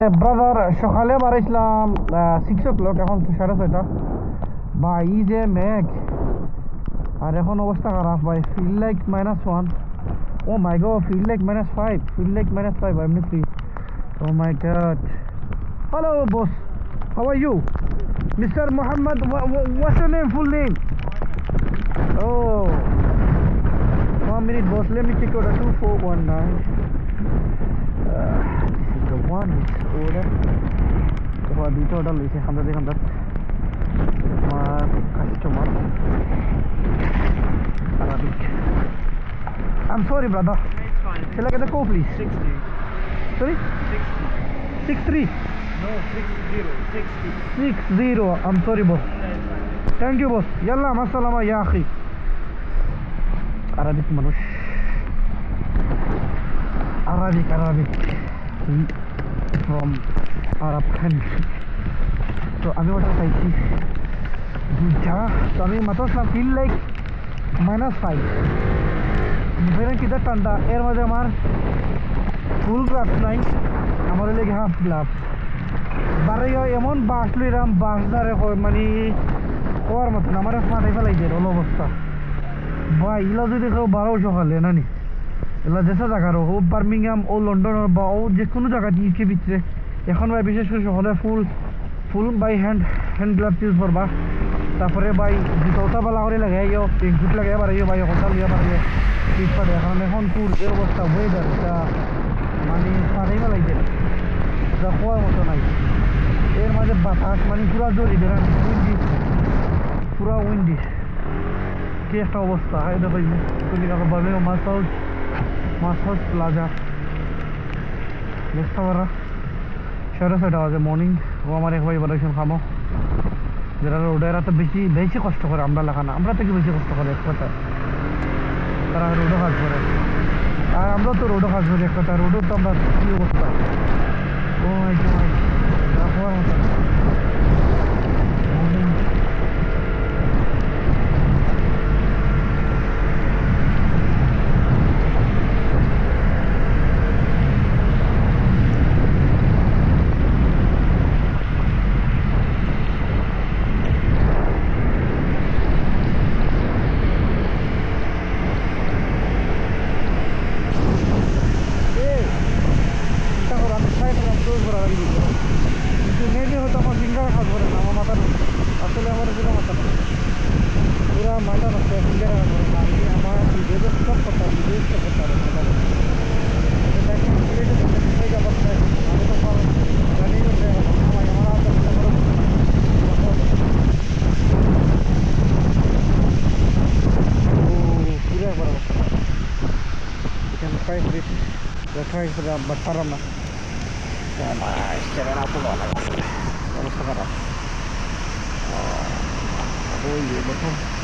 Brother সকালে বাড়াইছিলাম six ও clock এখন সাড়ে ছয়টা। বা এই যে মেঘ আর এখন অবস্থা খারাপ ভাই feel like minus one oh my go feel like minus five feel like minus five এমনি three oh my god hello boss how are you mister Mohammad what's your name full name oh one minute boss let me check out a 2419 uh, this واحد الأولى هو دي تودر لي شي خمسة دي خمسة ما كاش تمر Arabic I'm sorry brother Can I get a call please? 60 Sorry? 60 63 No 60 60 60 I'm sorry boss Thank you boss يلا مع السلامة يا أخي Arabic ملوش Arabic Arabic Arabic from Arab country তো আমি ওটা চাইছি দুইটা তো আমি মাত্র feel like minus five ফেরেন কিটা ঠান্ডা এর মাঝে আমার ফুল গ্লাভস নাই। আমার লেগে হাফ গ্লাভস বারে এমন বাস লইরাম, বাস দ্বারে মানে হওয়ার মতন। আমার ফাটাই ফেলাই দিয়ে রোল অবস্থা বা ইলা যদি কেউ বারো সকালে নানি? এলা যেসা জায়গার ও বার্মিংহাম ও লন্ডনের বা ও যে কোনো জায়গা ইউকে ভিতরে এখন ভাই বিশেষ করে সকালে full full by hand hand gloves use করবা তারপরে বাই জুতা বেলা করে লাগাই ইয়ো জুট লাগাই পারিও বাই কথা লিয়া পারিও পিছ পারে এখন এখন ফুল এই অবস্থা ওয়েদার এটা মানে ফাটাই ফেলাই দিয়ে যা খোয়ার মতো নাই। এর মাঝে বাতাস মানে পুরা জড়ি বেড়ান উইন্ডি পুরা উইন্ডি কি একটা অবস্থা এই দেখো কলিকাতাভাবে মাছ মাছ প্লাজা বুঝতে পারা সাড়ে ছয়টা বাজে মর্নিং ও আমার এক ভাই বাড়াইছেন খামো যারা রোডে এরা তো বেশি বেশি কষ্ট করে আমরা লেখা না আমরা থেকে বেশি কষ্ট করে এক কথা তারা রোডও কাজ করে আর আমরা তো রোডও কাজ করি এক কথা রোডও তো আমরা কি অবস্থা ও মাই हमारा रस्ता खुला है और गाड़ी हमारा वीडियो को सब पता है वीडियो सब पता है तो बैक में वीडियो को देखने का वक्त है हमें तो पर गाड़ी को है हमारा हमारा तो करो पूरा बड़ा कैन फाइव रिच रखा है पूरा बटर में इसके रहना पुल वाला और उसका बड़ा Oh, yeah, but